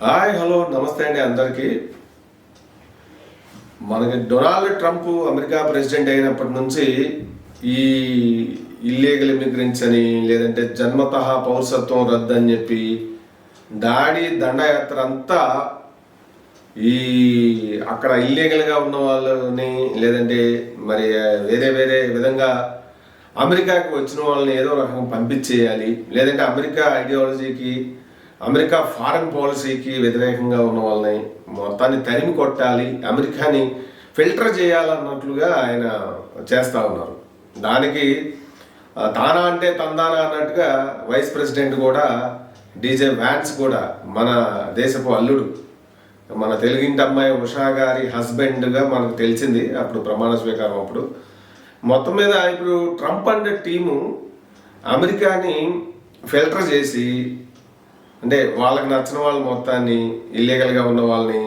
Hi hello నమస్తే అండి అందరికీ. మనకి డొనాల్డ్ ట్రంప్ అమెరికా ప్రెసిడెంట్ అయినప్పటి నుంచి ఈ ఇల్లీగల్ ఇమిగ్రెంట్స్ అని లేదంటే జన్మత పౌరసత్వం రద్దు అని చెప్పి దాడి దండయాత్ర అంతా ఈ అక్కడ ఇల్లీగల్గా ఉన్న వాళ్ళని లేదంటే మరి వేరే వేరే విధంగా అమెరికాకి వచ్చిన వాళ్ళని ఏదో రకంగా పంపించేయాలి లేదంటే అమెరికా ఐడియాలజీకి అమెరికా ఫారెన్ పాలసీకి వ్యతిరేకంగా ఉన్న వాళ్ళని మొత్తాన్ని తరిమి కొట్టాలి అమెరికాని ఫిల్టర్ చేయాలన్నట్లుగా ఆయన చేస్తూ ఉన్నారు. దానికి తానా అంటే తందానా అన్నట్టుగా వైస్ ప్రెసిడెంట్ కూడా డీజే వ్యాన్స్ కూడా మన దేశపు అల్లుడు. మన తెలుగింటి అమ్మాయి ఉషా గారి హస్బెండ్గా మనకు తెలిసింది అప్పుడు ప్రమాణ స్వీకారం అప్పుడు. మొత్తం మీద ఇప్పుడు ట్రంప్ అండ్ టీము అమెరికాని ఫిల్టర్ చేసి అంటే వాళ్ళకి నచ్చిన వాళ్ళ మొత్తాన్ని ఇల్లీగల్గా ఉన్న వాళ్ళని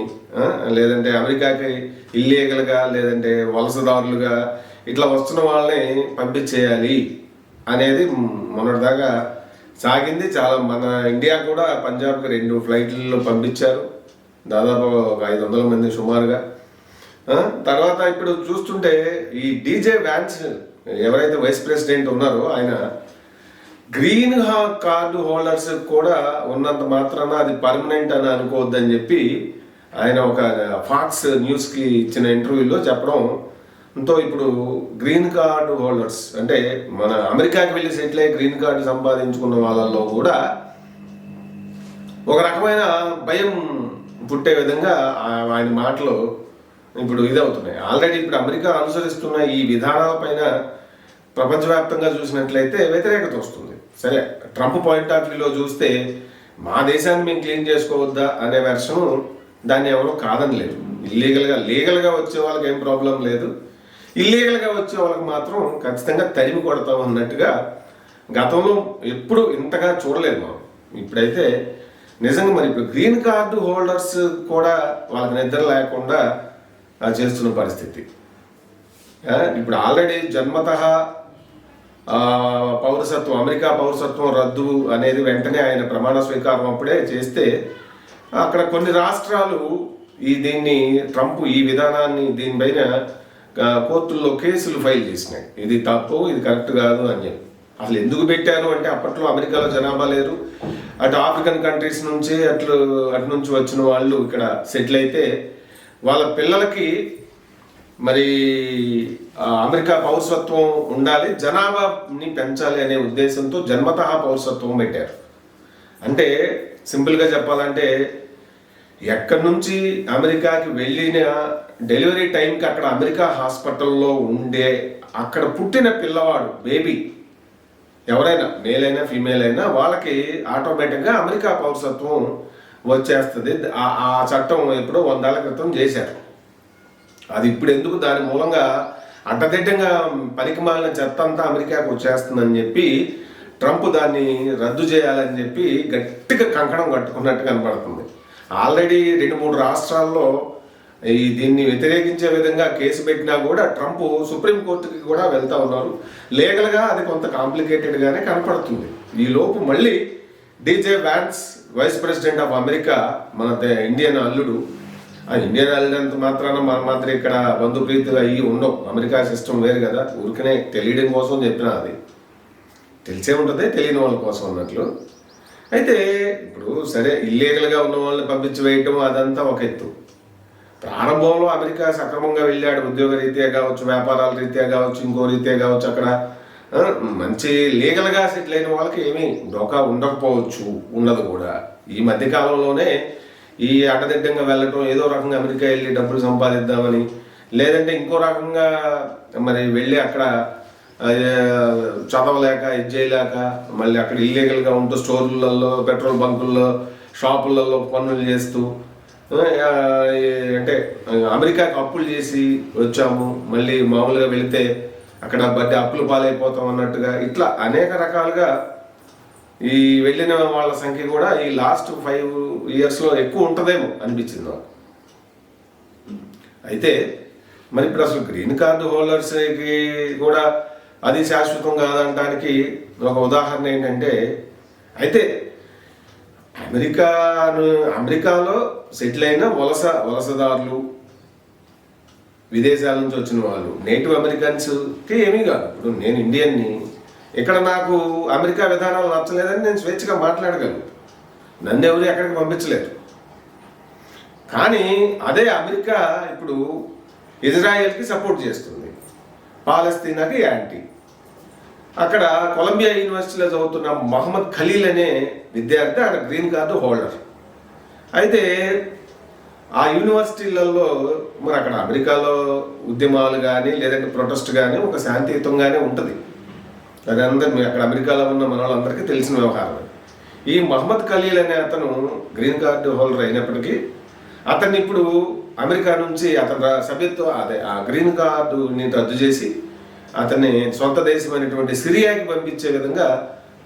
లేదంటే అమెరికాకి ఇల్లీగల్గా లేదంటే వలసదారులుగా ఇట్లా వస్తున్న వాళ్ళని పంపించేయాలి అనేది మొన్నటిదాకా సాగింది. చాలా మన ఇండియా కూడా పంజాబ్కి రెండు ఫ్లైట్లలో పంపించారు. దాదాపు ఒక ఐదు వందల మంది సుమారుగా. తర్వాత ఇప్పుడు చూస్తుంటే ఈ డీజే వ్యాన్స్ ఎవరైతే వైస్ ప్రెసిడెంట్ ఉన్నారో ఆయన గ్రీన్ హా- కార్డు హోల్డర్స్ కూడా ఉన్నంత మాత్రాన అది పర్మనెంట్ అని అనుకోవద్దని చెప్పి ఆయన ఒక ఫాక్స్ న్యూస్కి ఇచ్చిన ఇంటర్వ్యూలో చెప్పడం. తో ఇప్పుడు గ్రీన్ కార్డు హోల్డర్స్ అంటే మన అమెరికాకి వెళ్ళి సెటిల్ అయ్యి గ్రీన్ కార్డు సంపాదించుకున్న వాళ్ళల్లో కూడా ఒక రకమైన భయం పుట్టే విధంగా ఆయన మాటలు ఇప్పుడు ఇదవుతున్నాయి. ఆల్రెడీ ఇప్పుడు అమెరికా అనుసరిస్తున్న ఈ విధానాలపైన ప్రపంచవ్యాప్తంగా చూసినట్లయితే వ్యతిరేకత వస్తుంది. సరే ట్రంప్ పాయింట్ ఆఫ్ వ్యూలో చూస్తే మా దేశాన్ని మేము క్లీన్ చేసుకోవద్దా అనే వెర్షన్ దాన్ని ఎవరు కాదనలేదు. ఇల్లీగల్గా లీగల్గా వచ్చే వాళ్ళకి ఏం ప్రాబ్లం లేదు. ఇల్లీగల్గా వచ్చే వాళ్ళకి మాత్రం ఖచ్చితంగా తరిమి కొడతాం అన్నట్టుగా గతంలో ఎప్పుడు ఇంతగా చూడలేదు మనం. ఇప్పుడైతే నిజంగా మరి ఇప్పుడు గ్రీన్ కార్డు హోల్డర్స్ కూడా వాళ్ళకి నిద్ర లేకుండా చేస్తున్న పరిస్థితి. ఇప్పుడు ఆల్రెడీ జన్మతహా పౌరసత్వం అమెరికా పౌరసత్వం రద్దు అనేది వెంటనే ఆయన ప్రమాణ స్వీకారం అప్పుడే చేస్తే అక్కడ కొన్ని రాష్ట్రాలు ఈ దీన్ని ట్రంప్ ఈ విధానాన్ని దీనిపైన కోర్టుల్లో కేసులు ఫైల్ చేసినాయి. ఇది తప్పు ఇది కరెక్ట్ కాదు అని చెప్పి. అసలు ఎందుకు పెట్టారు అంటే అప్పట్లో అమెరికాలో జనాభా లేరు అటు ఆఫ్రికన్ కంట్రీస్ నుంచి అట్లు అటు నుంచి వచ్చిన వాళ్ళు ఇక్కడ సెటిల్ అయితే వాళ్ళ పిల్లలకి మరి అమెరికా పౌరసత్వం ఉండాలి జనాభాని పెంచాలి అనే ఉద్దేశంతో జన్మతహా పౌరసత్వం పెట్టారు. అంటే సింపుల్గా చెప్పాలంటే ఎక్కడి నుంచి అమెరికాకి వెళ్ళిన డెలివరీ టైంకి అక్కడ అమెరికా హాస్పిటల్లో ఉండే అక్కడ పుట్టిన పిల్లవాడు బేబీ ఎవరైనా మేల్ అయినా ఫీమేల్ అయినా వాళ్ళకి ఆటోమేటిక్గా అమెరికా పౌరసత్వం వచ్చేస్తుంది. ఆ- ఆ చట్టం ఎప్పుడో వందేళ్ళ క్రితం చేశారు. అది ఇప్పుడు ఎందుకు దాని మూలంగా అడ్డదిడ్డంగా పనికి మాలిన చెత్త అంతా అమెరికాకు వచ్చేస్తుందని చెప్పి ట్రంప్ దాన్ని రద్దు చేయాలని చెప్పి గట్టిగా కంకణం కట్టుకున్నట్టు కనపడుతుంది ఆల్రెడీ రెండు మూడు రాష్ట్రాల్లో ఈ దీన్ని వ్యతిరేకించే విధంగా కేసు పెట్టినా కూడా ట్రంప్ సుప్రీంకోర్టుకి కూడా వెళ్తా ఉన్నారు. లీగల్గా అది కొంత కాంప్లికేటెడ్గానే కనపడుతుంది. ఈ లోపు మళ్ళీ DJ Vance vice president of America మన దే- ఇండియన్ అల్లుడు ఇండియన్ వెళ్ళినంత మాత్రాన మన మాత్రం ఇక్కడ బంధుప్రీతులు అయ్యి ఉండవు అమెరికా సిస్టమ్ వేరు కదా. ఊరికనే తెలియడం కోసం చెప్పిన అది. తెలిసే ఉంటుంది తెలియని వాళ్ళ కోసం అన్నట్లు. అయితే ఇప్పుడు సరే ఇల్లీగల్గా ఉన్న వాళ్ళని పంపించి వేయటం అదంతా ఒక ఎత్తు. ప్రారంభంలో అమెరికా సక్రమంగా వెళ్ళాడు. ఉద్యోగ రీత్యా కావచ్చు వ్యాపారాల రీత్యా కావచ్చు ఇంకో రీత్యా కావచ్చు అక్కడ. మంచి లీగల్గా సెటిల్ అయిన వాళ్ళకి ఏమీ డోకా ఉండకపోవచ్చు. ఉండదు కూడా. ఈ మధ్య కాలంలోనే ఈ అటదిడ్డంగా వెళ్ళటం ఏదో రకంగా అమెరికా వెళ్ళి డబ్బులు సంపాదిద్దామని లేదంటే ఇంకో రకంగా మరి వెళ్ళి అక్కడ చదవలేక ఇది చేయలేక మళ్ళీ అక్కడ ఇల్లీగల్గా ఉంటూ స్టోర్లలో పెట్రోల్ బంకుల్లో షాపులలో పనులు చేస్తూ అంటే అమెరికాకి అప్పులు చేసి వచ్చాము. మళ్ళీ మామూలుగా వెళితే అక్కడ బడ్డీ అప్పులు పాలైపోతాం అన్నట్టుగా ఇట్లా అనేక రకాలుగా ఈ వెళ్ళిన వాళ్ళ సంఖ్య కూడా ఈ లాస్ట్ ఫైవ్ ఇయర్స్లో ఎక్కువ ఉంటుందేమో అనిపించింది నాకు. అయితే మరి ఇప్పుడు అసలు గ్రీన్ కార్డు హోల్డర్స్కి కూడా అది శాశ్వతం కాదనడానికి ఒక ఉదాహరణ ఏంటంటే అయితే అమెరికాను అమెరికాలో సెటిల్ అయిన వలస వలసదారులు విదేశాల నుంచి వచ్చిన వాళ్ళు నేటివ్ అమెరికన్స్కి ఏమీ కాదు. ఇప్పుడు నేను ఇండియన్ని ఇక్కడ నాకు అమెరికా విధానాలు నచ్చలేదని నేను స్వేచ్ఛగా మాట్లాడగలను. నన్ను ఎవరు ఎక్కడికి పంపించలేదు. కానీ అదే అమెరికా ఇప్పుడు ఇజ్రాయెల్కి సపోర్ట్ చేస్తుంది. పాలస్తీనాకి యాంటీ. అక్కడ కొలంబియా యూనివర్సిటీలో చదువుతున్న మహమ్మద్ ఖలీల్ అనే విద్యార్థి అక్కడ గ్రీన్ కార్డు హోల్డర్. అయితే ఆ యూనివర్సిటీలలో మరి అక్కడ అమెరికాలో ఉద్యమాలు కానీ లేదంటే ప్రొటెస్ట్ కానీ ఒక శాంతియుతంగానే ఉంటుంది. అది అందరు అక్కడ అమెరికాలో ఉన్న మన వాళ్ళందరికీ తెలిసిన వ్యవహారం ఈ మహమ్మద్ ఖలీల్ అనే అతను గ్రీన్ కార్డు హోల్డర్ అయినప్పటికీ అతన్ని ఇప్పుడు అమెరికా నుంచి అతని ర- సభ్యత్వం అదే ఆ గ్రీన్ కార్డుని రద్దు చేసి అతన్ని సొంత దేశమైనటువంటి సిరియాకి పంపించే విధంగా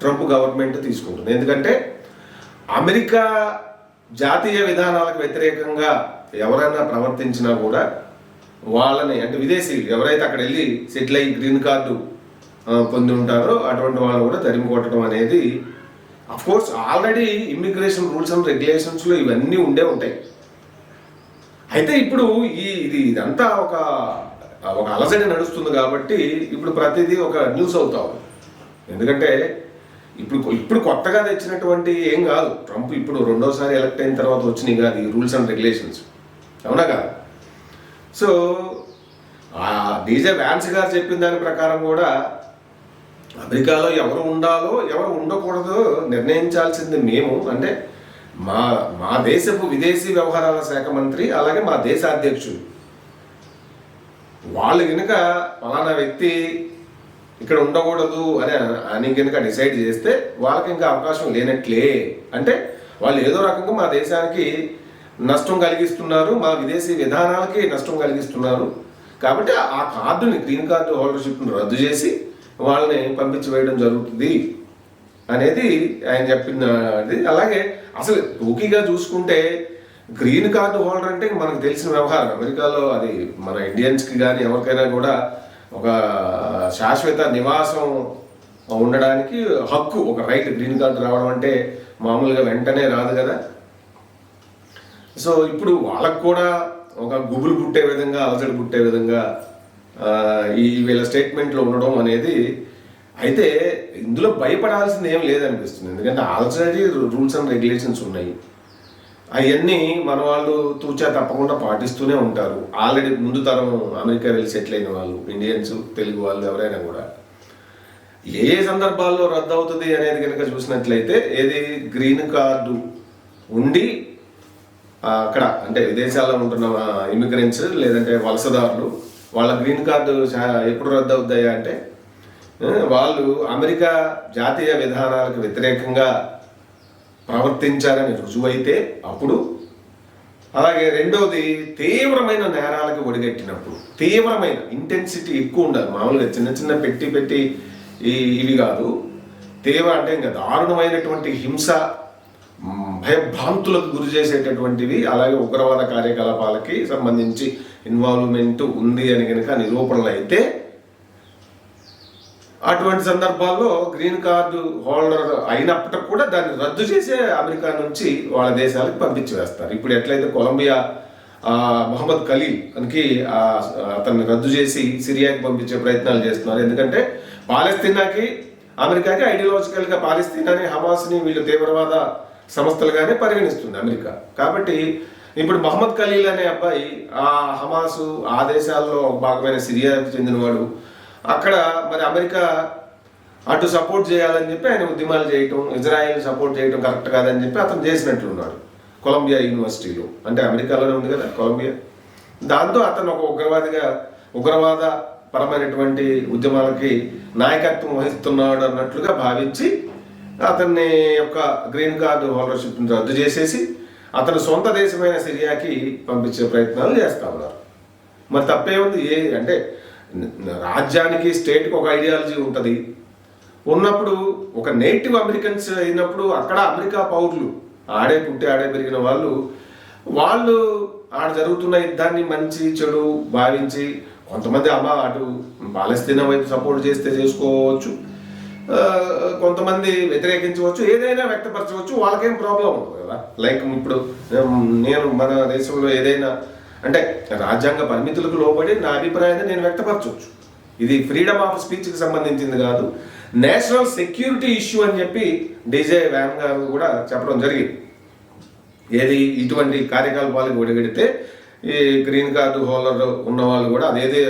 ట్రంప్ గవర్నమెంట్ తీసుకుంటుంది. ఎందుకంటే అమెరికా జాతీయ విధానాలకు వ్యతిరేకంగా ఎవరైనా ప్రవర్తించినా కూడా వాళ్ళని అంటే విదేశీయులు ఎవరైతే అక్కడ వెళ్ళి సెటిల్ అయ్యి గ్రీన్ కార్డు పొంది ఉంటారో అటువంటి వాళ్ళు కూడా తరిమి కొట్టడం అనేది of course already immigration rules and రెగ్యులేషన్స్లో ఇవన్నీ ఉండే ఉంటాయి. అయితే ఇప్పుడు ఈ ఇది ఇదంతా ఒక ఒక అలసట నడుస్తుంది కాబట్టి ఇప్పుడు ప్రతిదీ ఒక న్యూస్ అవుతా ఉంది. ఎందుకంటే ఇప్పుడు ఇప్పుడు కొత్తగా తెచ్చినటువంటి ఏం కాదు. ట్రంప్ ఇప్పుడు రెండోసారి ఎలక్ట్ అయిన తర్వాత వచ్చినాయి కాదు ఈ రూల్స్ అండ్ రెగ్యులేషన్స్ అవునా కాదు? సో డీజే వ్యాన్స్ గారు చెప్పిన దాని ప్రకారం కూడా అమెరికాలో ఎవరు ఉండాలో ఎవరు ఉండకూడదో నిర్ణయించాల్సింది మేము. అంటే మా మా దేశపు విదేశీ వ్యవహారాల శాఖ మంత్రి అలాగే మా దేశ అధ్యక్షుడు వాళ్ళు కనుక ఫలానా వ్యక్తి ఇక్కడ ఉండకూడదు అని అని కనుక డిసైడ్ చేస్తే వాళ్ళకి ఇంకా అవకాశం లేనట్లే. అంటే వాళ్ళు ఏదో రకంగా మా దేశానికి నష్టం కలిగిస్తున్నారు మా విదేశీ విధానాలకి నష్టం కలిగిస్తున్నారు. కాబట్టి ఆ కార్డుని గ్రీన్ కార్డు హోల్డర్షిప్ను రద్దు చేసి వాళ్ళని పంపించి వేయడం జరుగుతుంది అనేది ఆయన చెప్పింది అలాగే అసలు టూకీగా చూసుకుంటే గ్రీన్ కార్డు హోల్డర్ అంటే మనకు తెలిసిన వ్యవహారం. అమెరికాలో అది మన ఇండియన్స్కి కానీ ఎవరికైనా కూడా ఒక శాశ్వత నివాసం ఉండడానికి హక్కు ఒక రైట్ గ్రీన్ కార్డు రావడం అంటే మామూలుగా వెంటనే రాదు కదా. సో ఇప్పుడు వాళ్ళకు కూడా ఒక గుబులు పుట్టే విధంగా అలజడి పుట్టే విధంగా ఈ వీళ్ళ స్టేట్మెంట్లో ఉండడం అనేది అయితే ఇందులో భయపడాల్సింది ఏం లేదనిపిస్తుంది. ఎందుకంటే ఆల్రెడీ రూల్స్ అండ్ రెగ్యులేషన్స్ ఉన్నాయి. అవన్నీ మన వాళ్ళు తూచా తప్పకుండా పాటిస్తూనే ఉంటారు. ఆల్రెడీ ముందు తరం అమెరికా వెళ్ళి సెటిల్ అయిన వాళ్ళు ఇండియన్స్ తెలుగు వాళ్ళు ఎవరైనా కూడా. ఏ సందర్భాల్లో రద్దు అవుతుంది అనేది కనుక చూసినట్లయితే ఏది గ్రీన్ కార్డు ఉండి అక్కడ అంటే విదేశాల్లో ఉంటున్న ఇమిగ్రెంట్స్ లేదంటే వలసదారులు వాళ్ళ గ్రీన్ కార్డు ఎప్పుడు రద్దు అవుతాయా అంటే వాళ్ళు అమెరికా జాతీయ విధానాలకు వ్యతిరేకంగా ప్రవర్తించారని రుజువైతే అప్పుడు. అలాగే రెండవది తీవ్రమైన నేరాలకు ఒడిగట్టినప్పుడు. తీవ్రమైన ఇంటెన్సిటీ ఎక్కువ ఉండాలి. మామూలుగా చిన్న చిన్న పెట్టి పెట్టి ఈ ఇవి కాదు. తీవ్ర అంటే ఇంకా దారుణమైనటువంటి హింస భయభ్రాంతులకు గురి చేసేటటువంటివి అలాగే ఉగ్రవాద కార్యకలాపాలకి సంబంధించి ఇన్వాల్వ్మెంట్ ఉంది అని కనుక నిరూపణలు అయితే అటువంటి సందర్భాల్లో గ్రీన్ కార్డు హోల్డర్ అయినప్పటికి కూడా దాన్ని రద్దు చేసే అమెరికా నుంచి వాళ్ళ దేశాలకు పంపించి వేస్తారు. ఇప్పుడు ఎట్లయితే కొలంబియా మహమ్మద్ మొహమ్మద్ ఖలీల్ అనికి అతన్ని రద్దు చేసి సిరియాకి పంపించే ప్రయత్నాలు చేస్తున్నారు. ఎందుకంటే పాలస్తీనాకి అమెరికాకి ఐడియాలజికల్గా పాలస్తీనాని హమాస్ని వీళ్ళు తీవ్రవాద సంస్థలుగానే పరిగణిస్తుంది అమెరికా. కాబట్టి ఇప్పుడు మహమ్మద్ ఖలీల్ అనే అబ్బాయి ఆ హమాసు ఆ దేశాల్లో భాగమైన సిరియాకి చెందినవాడు. అక్కడ మరి అమెరికా అటు సపోర్ట్ చేయాలని చెప్పి ఆయన ఉద్యమాలు చేయటం ఇజ్రాయెల్ సపోర్ట్ చేయటం కరెక్ట్ కాదని చెప్పి అతను చేసినట్లున్నాడు కొలంబియా యూనివర్సిటీలో. అంటే అమెరికాలోనే ఉంది కదా కొలంబియా. దాంతో అతను ఒక ఉగ్రవాదిగా ఉగ్రవాద పరమైనటువంటి ఉద్యమాలకి నాయకత్వం వహిస్తున్నాడు అన్నట్లుగా భావించి అతన్ని యొక్క గ్రీన్ కార్డు హోల్డర్షిప్ని రద్దు చేసేసి అతను సొంత దేశమైన సిరియాకి పంపించే ప్రయత్నాలు చేస్తూ ఉన్నారు. మరి తప్పే ఉంది ఏ అంటే రాజ్యానికి స్టేట్కి ఒక ఐడియాలజీ ఉంటుంది. ఉన్నప్పుడు ఒక నేటివ్ అమెరికన్స్ అయినప్పుడు అక్కడ అమెరికా పౌరులు ఆడే పుట్టి ఆడే పెరిగిన వాళ్ళు వాళ్ళు ఆడ జరుగుతున్న యుద్ధాన్ని మంచి చెడు భావించి కొంతమంది అమ్మ అటు పాలస్తీనా వైపు సపోర్ట్ చేస్తే చేసుకోవచ్చు. కొంతమంది వ్యతిరేకించవచ్చు ఏదైనా వ్యక్తపరచవచ్చు వాళ్ళకేం ప్రాబ్లం ఉండదు కదా? లైక్ ఇప్పుడు నేను మన దేశంలో ఏదైనా అంటే రాజ్యాంగ పరిమితులకు లోబడి నా అభిప్రాయాన్ని నేను వ్యక్తపరచవచ్చు. ఇది ఫ్రీడమ్ ఆఫ్ స్పీచ్కి సంబంధించింది కాదు నేషనల్ సెక్యూరిటీ ఇష్యూ అని చెప్పి డీజే వ్యాన్ గారు కూడా చెప్పడం జరిగింది. ఏది ఇటువంటి కార్యకలాపాలకు ఒడిగడితే ఈ గ్రీన్ కార్డు హోల్డర్ ఉన్న వాళ్ళు కూడా అదేది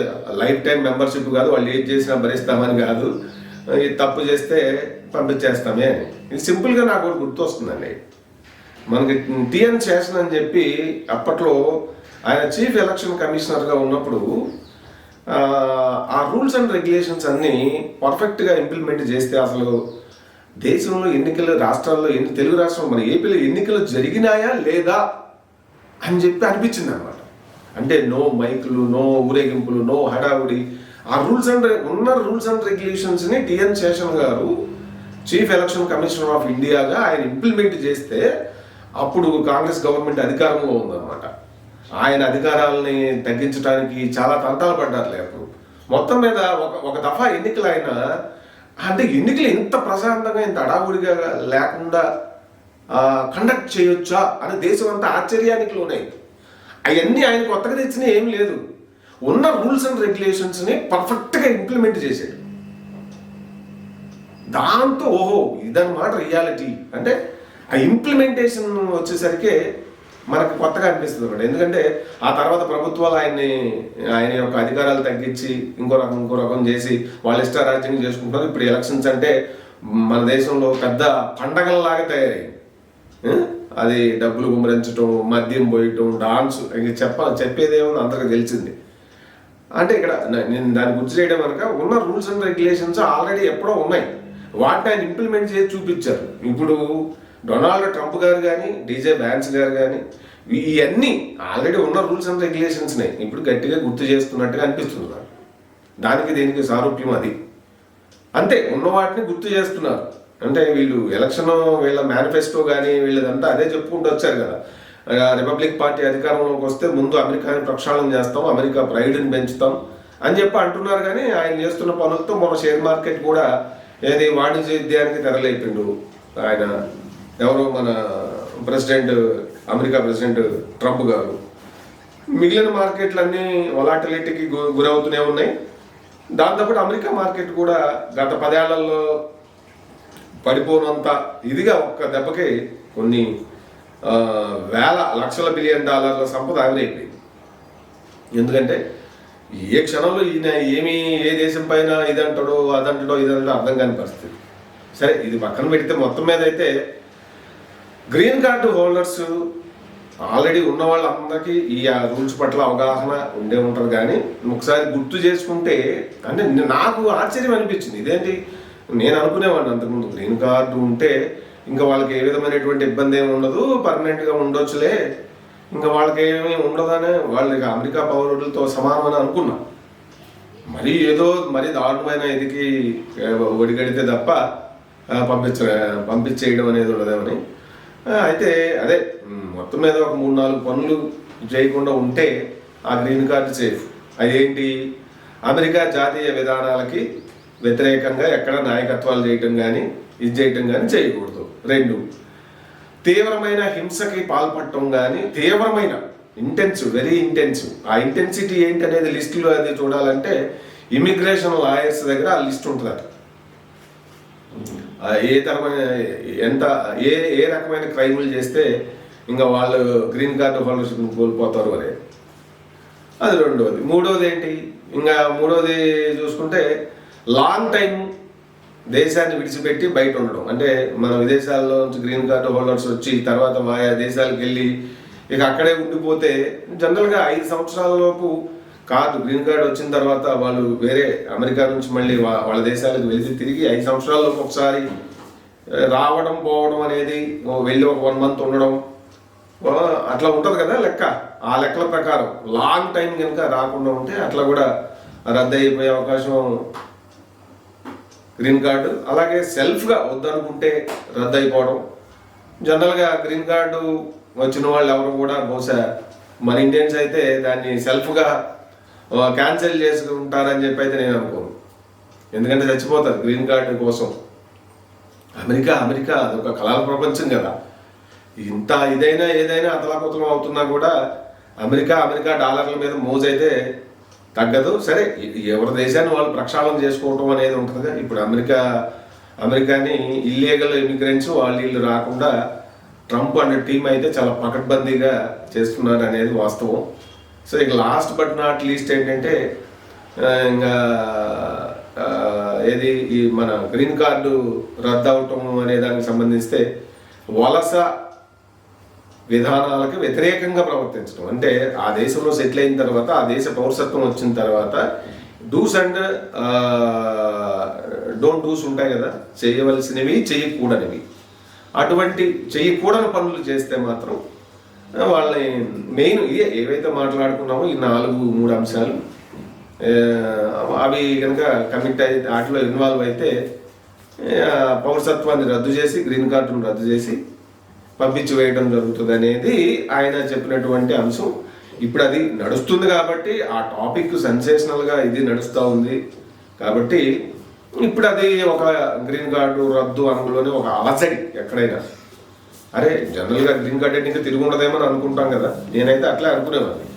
లైఫ్ టైం మెంబర్షిప్ కాదు వాళ్ళు ఏది చేసినా భరిస్తామని కాదు. తప్పు చేస్తే పంపించేస్తామే అని. ఇది సింపుల్గా నాకు ఒకటి గుర్తొస్తుందండి. మనకి టిఎన్ శేషన్ అని చెప్పి అప్పట్లో ఆయన చీఫ్ ఎలక్షన్ కమిషనర్గా ఉన్నప్పుడు ఆ, ఆ రూల్స్ అండ్ రెగ్యులేషన్స్ అన్నీ పర్ఫెక్ట్గా ఇంప్లిమెంట్ చేస్తే అసలు దేశంలో ఎన్నికలు రాష్ట్రాల్లో ఎన్ని తెలుగు రాష్ట్రం మన ఏపీలో ఎన్నికలు జరిగినాయా లేదా అని చెప్పి అనిపించింది అనమాట అంటే నో మైకులు నో ఊరేగింపులు నో హడావుడి ఆ రూల్స్ అండ్ ఉన్న రూల్స్ అండ్ రెగ్యులేషన్స్ని టిఎన్ శేషన్ గారు చీఫ్ ఎలక్షన్ కమిషనర్ ఆఫ్ ఇండియాగా ఆయన ఇంప్లిమెంట్ చేస్తే అప్పుడు కాంగ్రెస్ గవర్నమెంట్ అధికారంలో ఉందన్నమాట. ఆయన అధికారాలని తగ్గించడానికి చాలా తంటాలు పడ్డారులే అప్పుడు. మొత్తం మీద ఒక ఒక దఫా ఎన్నికలు ఆయన అంటే ఎన్నికలు ఇంత ప్రశాంతంగా ఇంత అడావుడిగా లేకుండా కండక్ట్ చేయొచ్చా అని దేశం అంతా ఆశ్చర్యానికి లోనైంది. అవన్నీ ఆయన కొత్తగా తెచ్చినా ఏం లేదు. ఉన్న రూల్స్ అండ్ రెగ్యులేషన్స్ని పర్ఫెక్ట్గా ఇంప్లిమెంట్ చేశాడు దాంతో ఓహో ఇదన్నమాట రియాలిటీ. అంటే ఆ ఇంప్లిమెంటేషన్ వచ్చేసరికి మనకు కొత్తగా అనిపిస్తుంది అనమాట ఎందుకంటే ఆ తర్వాత ప్రభుత్వాలు ఆయన్ని ఆయన యొక్క అధికారాలు తగ్గించి ఇంకో రకం ఇంకో రకం చేసి వాళ్ళ ఇష్టారాజ్యం చేసుకుంటారు చేసుకుంటున్నారు. ఇప్పుడు ఎలక్షన్స్ అంటే మన దేశంలో పెద్ద పండగలలాగా తయారయ్యింది అది డబ్బులు గుమరించడం మద్యం పోయటం డాన్స్ ఇంక చెప్ప చెప్పేదేమో అందరికి తెలిసింది. అంటే ఇక్కడ నేను దాన్ని గుర్తు చేయడం కనుక ఉన్న రూల్స్ అండ్ రెగ్యులేషన్స్ ఆల్రెడీ ఎప్పుడో ఉన్నాయి. వాటిని ఆయన ఇంప్లిమెంట్ చేసి చూపించారు. ఇప్పుడు డొనాల్డ్ ట్రంప్ గారు కానీ డీజే బ్యాన్స్ గారు కానీ ఇవన్నీ ఆల్రెడీ ఉన్న రూల్స్ అండ్ రెగ్యులేషన్స్నే ఇప్పుడు గట్టిగా గుర్తు చేస్తున్నట్టుగా అనిపిస్తుంది నాకు. దానికి దీనికి సారూప్యం అది. అంతే ఉన్న వాటిని గుర్తు చేస్తున్నారు. అంటే వీళ్ళు ఎలక్షన్ వీళ్ళ మేనిఫెస్టో కానీ వీళ్ళదంతా అదే చెప్పుకుంటూ వచ్చారు కదా. రిపబ్లిక్ పార్టీ అధికారంలోకి వస్తే ముందు అమెరికాని ప్రక్షాళన చేస్తాం అమెరికా ప్రైడ్ని పెంచుతాం అని చెప్పి అంటున్నారు కానీ ఆయన చేస్తున్న పనులతో మన షేర్ మార్కెట్ కూడా ఏది వాణిజ్య విద్యానికి తెరలేపిండు. ఆయన ఎవరు మన ప్రెసిడెంట్ అమెరికా ప్రెసిడెంట్ ట్రంప్ గారు. మిగిలిన మార్కెట్లన్నీ వలాటిలిటీకి గు- గురవుతూనే ఉన్నాయి. దాంతోపాటు అమెరికా మార్కెట్ కూడా గత పదేళ్ళలో పడిపోనంత ఇదిగా ఒక్క దెబ్బకి కొన్ని వేల లక్షల బిలియన్ డాలర్ల సంపద ఆవిరైపోయింది. ఎందుకంటే ఏ క్షణంలో ఈయన ఏమి ఏ దేశం పైన ఇదంటాడో అదంటాడో ఇదంటాడో అర్థం కాని పరిస్థితి. సరే ఇది పక్కన పెడితే మొత్తం మీద అయితే గ్రీన్ కార్డు హోల్డర్స్ ఆల్రెడీ ఉన్న వాళ్ళందరికీ ఈ రూల్స్ పట్ల అవగాహన ఉండే ఉంటారు కానీ ఒకసారి గుర్తు చేసుకుంటే అంటే నాకు ఆశ్చర్యం అనిపించింది. ఇదేంటి? నేను అనుకునేవాడిని అంతకుముందు. గ్రీన్ కార్డు ఉంటే ఇంకా వాళ్ళకి ఏ విధమైనటువంటి ఇబ్బంది ఏమి ఉండదు పర్మనెంట్గా ఉండొచ్చులే. ఇంకా వాళ్ళకి ఏమీ ఉండదనే వాళ్ళకి అమెరికా పౌరులతో సమానమని అనుకున్నాం. మరీ ఏదో మరీ దారుణమైన ఇదికి ఒడిగడితే తప్ప పంపించ పంపించేయడం అనేది ఉండదేమని అయితే అదే మొత్తం మీద ఒక మూడు నాలుగు పనులు చేయకుండా ఉంటే ఆ గ్రీన్ కార్డు సేఫ్. అదేంటి? అమెరికా జాతీయ విధానాలకి వ్యతిరేకంగా ఎక్కడ నాయకత్వాలు చేయటం కానీ ఇది చేయటం కానీ చేయకూడదు. రెండు. తీవ్రమైన హింసకి పాల్పడటం కానీ తీవ్రమైన ఇంటెన్సివ్ వెరీ ఇంటెన్సివ్ ఆ ఇంటెన్సిటీ ఏంటి అనేది లిస్టులో అది చూడాలంటే ఇమిగ్రేషన్ లాయర్స్ దగ్గర ఆ లిస్ట్ ఉంటుంది ఏ తరమైన ఎంత ఏ ఏ రకమైన క్రైములు చేస్తే ఇంకా వాళ్ళు గ్రీన్ కార్డు హోల్డర్షిప్ కోల్పోతారు అని. అది రెండోది. మూడోది ఏంటి? ఇంకా మూడోది చూసుకుంటే లాంగ్ టైం దేశాన్ని విడిచిపెట్టి బయట ఉండడం. అంటే మన విదేశాల్లో నుంచి గ్రీన్ కార్డు హోల్డర్స్ వచ్చి తర్వాత ఆయా దేశాలకు వెళ్ళి ఇక అక్కడే ఉండిపోతే జనరల్గా ఐదు సంవత్సరాలలోపు కాదు. గ్రీన్ కార్డు వచ్చిన తర్వాత వాళ్ళు వేరే అమెరికా నుంచి మళ్ళీ వాళ్ళ దేశాలకు వెళ్ళి తిరిగి ఐదు సంవత్సరాలకు ఒకసారి రావడం పోవడం అనేది వెళ్ళి ఒక వన్ మంత్ ఉండడం. అట్లా ఉంటుంది కదా లెక్క. ఆ లెక్కల ప్రకారం లాంగ్ టైం కనుక రాకుండా ఉంటే అట్లా కూడా రద్దు అయిపోయే అవకాశం గ్రీన్ కార్డు. అలాగే సెల్ఫ్గా వద్దనుకుంటే రద్దు అయిపోవడం జనరల్గా గ్రీన్ కార్డు వచ్చిన వాళ్ళు ఎవరు కూడా బహుశా మన ఇండియన్స్ అయితే దాన్ని సెల్ఫ్గా క్యాన్సిల్ చేసుకుంటారని చెప్పి అయితే నేను అనుకోను. ఎందుకంటే చచ్చిపోతారు గ్రీన్ కార్డు కోసం. అమెరికా అమెరికా అదొక కళల ప్రపంచం కదా. ఇంత ఇదైనా ఏదైనా అతలాకుతలం అవుతున్నా కూడా అమెరికా అమెరికా డాలర్ల మీద మోజైతే తగ్గదు. సరే ఎవరి దేశాన్ని వాళ్ళు ప్రక్షాళన చేసుకోవటం అనేది ఉంటుంది ఇప్పుడు అమెరికా అమెరికాని ఇల్లీగల్ ఇమిగ్రెంట్స్ వాళ్ళు వీళ్ళు రాకుండా ట్రంప్ అనే టీం అయితే చాలా పకడ్బందీగా చేస్తున్నారు అనేది వాస్తవం. సో ఇక లాస్ట్ బట్ నాట్ లీస్ట్ ఏంటంటే ఇంకా ఏది ఈ మన గ్రీన్ కార్డు రద్దు అవటం అనే దానికి సంబంధిస్తే వలస విధానాలకు వ్యతిరేకంగా ప్రవర్తించడం. అంటే ఆ దేశంలో సెటిల్ అయిన తర్వాత ఆ దేశ పౌరసత్వం వచ్చిన తర్వాత డూస్ అండ్ డోంట్ డూస్ ఉంటాయి కదా. చేయవలసినవి చేయకూడనివి. అటువంటి చేయకూడని పనులు చేస్తే మాత్రం వాళ్ళని మెయిన్ ఇదే ఏవైతే మాట్లాడుకున్నామో ఈ నాలుగు మూడు అంశాలు అవి కనుక కమిట్ అయి వాటిలో ఇన్వాల్వ్ అయితే పౌరసత్వాన్ని రద్దు చేసి గ్రీన్ కార్డును రద్దు చేసి పంపించి వేయడం జరుగుతుంది అనేది ఆయన చెప్పినటువంటి అంశం. ఇప్పుడు అది నడుస్తుంది కాబట్టి ఆ టాపిక్ సెన్సేషనల్గా ఇది నడుస్తూ ఉంది. కాబట్టి ఇప్పుడు అది ఒక గ్రీన్ కార్డు రద్దు అనలోనే ఒక అలసడి ఎక్కడైనా. అరే జనరల్గా గ్రీన్ కార్డ్ అంటే ఇంకా తిరిగి ఉండదేమో అని అనుకుంటాం కదా. నేనైతే అట్లా అనుకునేవాడిని.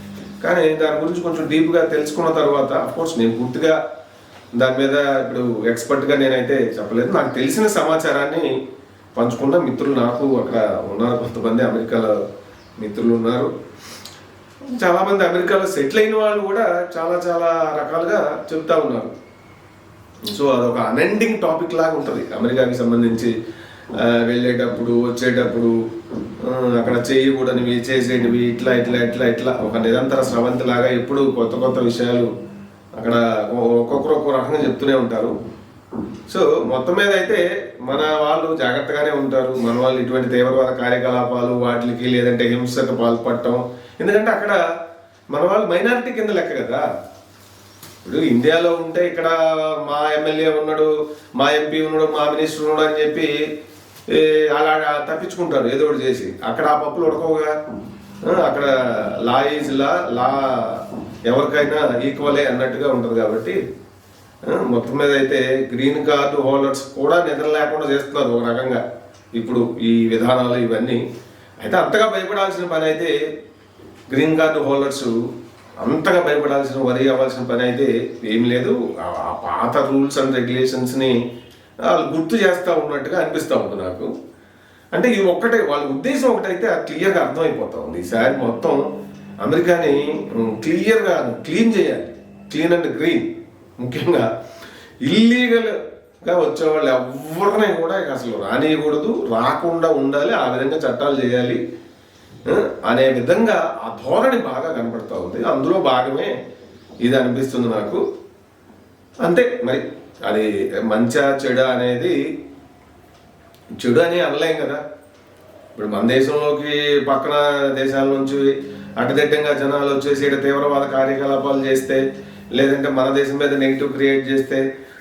కానీ దాని గురించి కొంచెం డీప్గా తెలుసుకున్న తర్వాత అఫ్కోర్స్ నేను పూర్తిగా దాని మీద ఇప్పుడు ఎక్స్పర్ట్గా నేనైతే చెప్పలేదు. నాకు తెలిసిన సమాచారాన్ని పంచుకున్న మిత్రులు నాకు అక్కడ ఉన్నారు. కొంతమంది అమెరికాలో మిత్రులు ఉన్నారు. చాలామంది అమెరికాలో సెటిల్ అయిన వాళ్ళు కూడా చాలా చాలా రకాలుగా చెప్తా ఉన్నారు. సో అదొక అనెండింగ్ టాపిక్ లాగా ఉంటుంది. అమెరికాకి సంబంధించి వెళ్ళేటప్పుడు వచ్చేటప్పుడు అక్కడ చేయకూడనివి చేసేటివి ఇట్లా ఇట్లా ఇట్లా ఇట్లా. ఒక నిరంతర స్రవంతి లాగా ఎప్పుడు కొత్త కొత్త విషయాలు అక్కడ ఒక్కొక్కరు ఒక్కో రకంగా చెప్తూనే ఉంటారు. సో మొత్తం మీద అయితే మన వాళ్ళు జాగ్రత్తగానే ఉంటారు. మన వాళ్ళు ఇటువంటి తీవ్రవాద కార్యకలాపాలు వాటికి లేదంటే హింసకు పాల్పడటం. ఎందుకంటే అక్కడ మన వాళ్ళు మైనారిటీ కింద లెక్క కదా. ఇప్పుడు ఇండియాలో ఉంటే ఇక్కడ మా ఎమ్మెల్యే ఉన్నాడు మా ఎంపీ ఉన్నాడు మా మినిస్టర్ ఉన్నాడు అని చెప్పి అలా తప్పించుకుంటారు. ఏదో ఒకటి చేసి. అక్కడ ఆ పప్పులు ఉడకవుగా. అక్కడ లా ఈజ్ లా లా ఎవరికైనా ఈక్వలే అన్నట్టుగా ఉంటుంది కాబట్టి మొత్తం మీద అయితే గ్రీన్ కార్డు హోల్డర్స్ కూడా నిద్ర లేకుండా చేస్తున్నారు ఒక రకంగా. ఇప్పుడు ఈ విధానాలు ఇవన్నీ. అయితే అంతగా భయపడాల్సిన పని అయితే గ్రీన్ కార్డు హోల్డర్స్ అంతగా భయపడాల్సిన వరి అవ్వాల్సిన పని అయితే ఏం లేదు. ఆ పాత రూల్స్ అండ్ రెగ్యులేషన్స్ని వాళ్ళు గుర్తు చేస్తూ ఉన్నట్టుగా అనిపిస్తూ ఉంది నాకు. అంటే ఇది ఒక్కటే వాళ్ళ ఉద్దేశం ఒకటైతే అది క్లియర్గా అర్థమైపోతా ఉంది. ఈసారి మొత్తం అమెరికాని క్లియర్గా క్లీన్ చేయాలి. Clean and green. ముఖ్యంగా ఇల్లీగల్గా వచ్చే వాళ్ళు ఎవరిని కూడా అసలు రానియకూడదు రాకుండా ఉండాలి ఆ విధంగా చట్టాలు చేయాలి అనే విధంగా ఆ ధోరణి బాగా కనపడుతూ ఉంది. అందులో భాగమే ఇది అనిపిస్తుంది నాకు. అంతే మరి. అది మంచా చెడు అనేది చెడు అని అనలేం కదా. ఇప్పుడు మన దేశంలోకి పక్కన దేశాల నుంచి అడ్డదిడ్డంగా జనాలు వచ్చేసి ఇక్కడ తీవ్రవాద కార్యకలాపాలు చేస్తే లేదంటే మన దేశం మీద నెగిటివ్ క్రియేట్ చేస్తే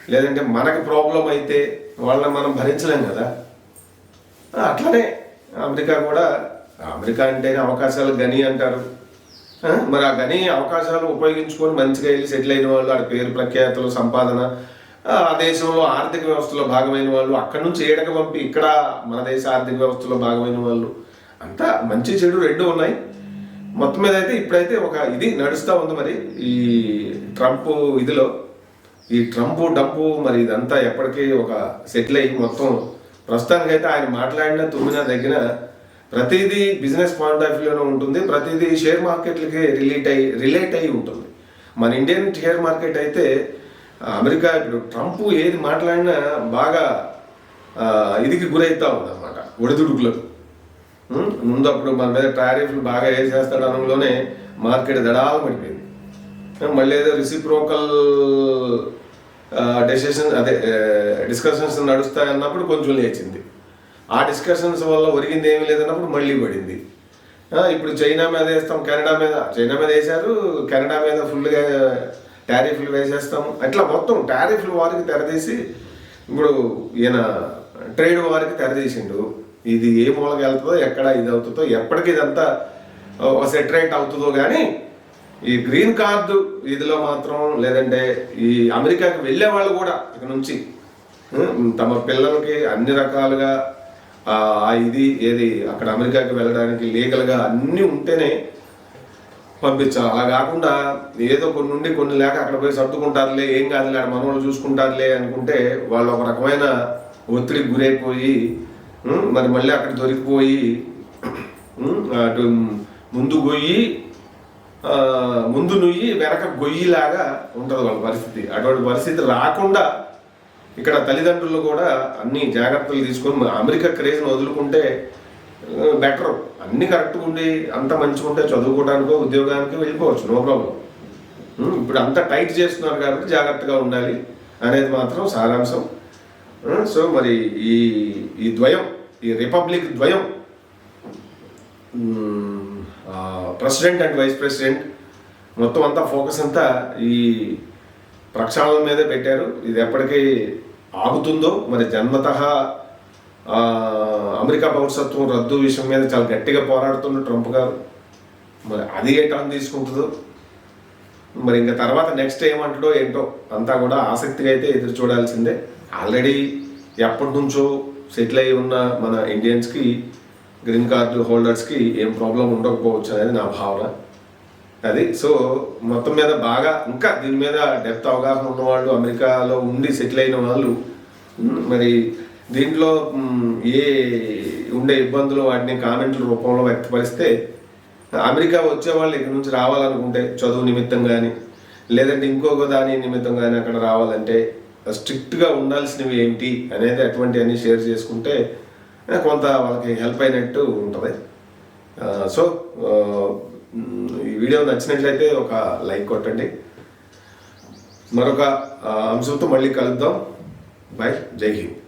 లేదంటే మనకి ప్రాబ్లం అయితే వాళ్ళని మనం భరించలేం కదా. అట్లనే అమెరికా కూడా అమెరికా అంటేనే అవకాశాలు గని అంటారు. మరి ఆ గని అవకాశాలు ఉపయోగించుకొని మంచిగా వెళ్ళి సెటిల్ అయిన వాళ్ళు ఆడ పేరు ప్రఖ్యాతులు సంపాదన ఆ ఆ దేశంలో ఆర్థిక వ్యవస్థలో భాగమైన వాళ్ళు అక్కడి నుంచి ఏడక పంపి ఇక్కడ మన దేశ ఆర్థిక వ్యవస్థలో భాగమైన వాళ్ళు అంతా మంచి చెడు రెండు ఉన్నాయి. మొత్తం మీద అయితే ఇప్పుడైతే ఒక ఇది నడుస్తూ ఉంది మరి. ఈ ట్రంప్ ఇదిలో ఈ ట్రంప్ డబ్బు మరి ఇదంతా ఎప్పటికీ ఒక సెటిల్ అయ్యి మొత్తం ప్రస్తుతానికైతే ఆయన మాట్లాడిన తుమ్మిన దగ్గర ప్రతిదీ బిజినెస్ పాయింట్ ఆఫ్ వ్యూలోనే ఉంటుంది. ప్రతిదీ షేర్ మార్కెట్లకి రిలేట్ అయ్యి రిలేట్ అయ్యి ఉంటుంది. మన ఇండియన్ షేర్ మార్కెట్ అయితే అమెరికా ఇప్పుడు ట్రంప్ ఏది మాట్లాడినా బాగా ఇదికి గురవుతూ ఉందన్నమాట. ఒడిదుడుకులకు. ముందు అప్పుడు మన మీద టారిఫ్లు బాగా వేసేస్తాడు అనలోనే మార్కెట్ దడాలు పడిపోయింది. మళ్ళీ ఏదో రిసిప్రోకల్ డెసిషన్ అదే డిస్కషన్స్ నడుస్తాయి అన్నప్పుడు కొంచెం లేచింది. ఆ డిస్కషన్స్ వల్ల ఒరిగింది ఏమీ లేదన్నప్పుడు మళ్ళీ పడింది. ఇప్పుడు చైనా మీద వేస్తాం కెనడా మీద. చైనా మీద వేశారు కెనడా మీద ఫుల్గా టారిఫ్లు వేసేస్తాం అట్లా మొత్తం టారిఫ్లు వారికి తెరదీసి ఇప్పుడు ఈయన ట్రేడ్ వారికి తెరదీసిండు. ఇది ఏ మూలకి వెళ్తుందో ఎక్కడ ఇది అవుతుందో ఎప్పటికి ఇదంతా సెటరేట్ అవుతుందో కానీ ఈ గ్రీన్ కార్డు ఇదిలో మాత్రం లేదంటే ఈ అమెరికాకి వెళ్ళే వాళ్ళు కూడా ఇక నుంచి తమ పిల్లలకి అన్ని రకాలుగా ఆ ఇది ఏది అక్కడ అమెరికాకి వెళ్ళడానికి లీగల్గా అన్నీ ఉంటేనే పంపించాలి అలా కాకుండా ఏదో కొన్ని ఉండి కొన్ని లేక అక్కడ పోయి సర్దుకుంటారులే ఏం కాదులే ఆడ మనవాళ్ళు చూసుకుంటారులే అనుకుంటే వాళ్ళు ఒక రకమైన ఒత్తిడికి గురైపోయి మరి మళ్ళీ అక్కడ దొరికిపోయి అటు ముందు గొయ్యి ముందు నుయ్యి వెనక గొయ్యిలాగా ఉంటుంది వాళ్ళ పరిస్థితి. అటువంటి పరిస్థితి రాకుండా ఇక్కడ తల్లిదండ్రులు కూడా అన్ని జాగ్రత్తలు తీసుకొని అమెరికా క్రేజ్ని వదులుకుంటే బెటర్ అన్ని కరెక్ట్గా ఉండి అంత మంచిగా ఉంటే చదువుకోవడానికో ఉద్యోగానికి వెళ్ళిపోవచ్చు నో ప్రాబ్లం ఇప్పుడు అంతా టైట్ చేస్తున్నారు కాబట్టి జాగ్రత్తగా ఉండాలి అనేది మాత్రం సారాంశం. సో మరి ఈ ఈ ద్వయం ఈ రిపబ్లిక్ ద్వయం ప్రెసిడెంట్ అండ్ వైస్ ప్రెసిడెంట్ మొత్తం అంతా ఫోకస్ అంతా ఈ ప్రక్షాళన మీదే పెట్టారు. ఇది ఎప్పటికీ ఆగుతుందో మరి జన్మత అమెరికా పౌరసత్వం రద్దు విషయం మీద చాలా గట్టిగా పోరాడుతున్న ట్రంప్ గారు. మరి అది ఏ టర్న్ తీసుకుంటుందో మరి ఇంకా తర్వాత నెక్స్ట్ ఏమంటాడో ఏంటో అంతా కూడా ఆసక్తిగా అయితే ఎదురు చూడాల్సిందే. ఆల్రెడీ ఎప్పటి నుంచో సెటిల్ అయి ఉన్న మన ఇండియన్స్కి గ్రీన్ కార్డు హోల్డర్స్కి ఏం ప్రాబ్లం ఉండకపోవచ్చు అనేది నా భావన. అది సో మొత్తం మీద బాగా ఇంకా దీని మీద డెప్త్ అవగాహన ఉన్నవాళ్ళు అమెరికాలో ఉండి సెటిల్ అయిన వాళ్ళు మరి దీంట్లో ఏ ఉండే ఇబ్బందులు వాటిని కామెంట్ల రూపంలో వ్యక్తపరిస్తే అమెరికా వచ్చే వాళ్ళు ఇక్కడ నుంచి రావాలనుకుంటే చదువు నిమిత్తం కానీ లేదంటే ఇంకొక దాని నిమిత్తం కానీ అక్కడ రావాలంటే స్ట్రిక్ట్గా ఉండాల్సినవి ఏంటి అనేది అటువంటి అన్ని షేర్ చేసుకుంటే కొంత వాళ్ళకి హెల్ప్ అయినట్టు ఉంటుంది. సో ఈ వీడియో నచ్చినట్లయితే ఒక లైక్ కొట్టండి. మరొక అంశంతో మళ్ళీ కలుద్దాం. బాయ్ జై హింద్.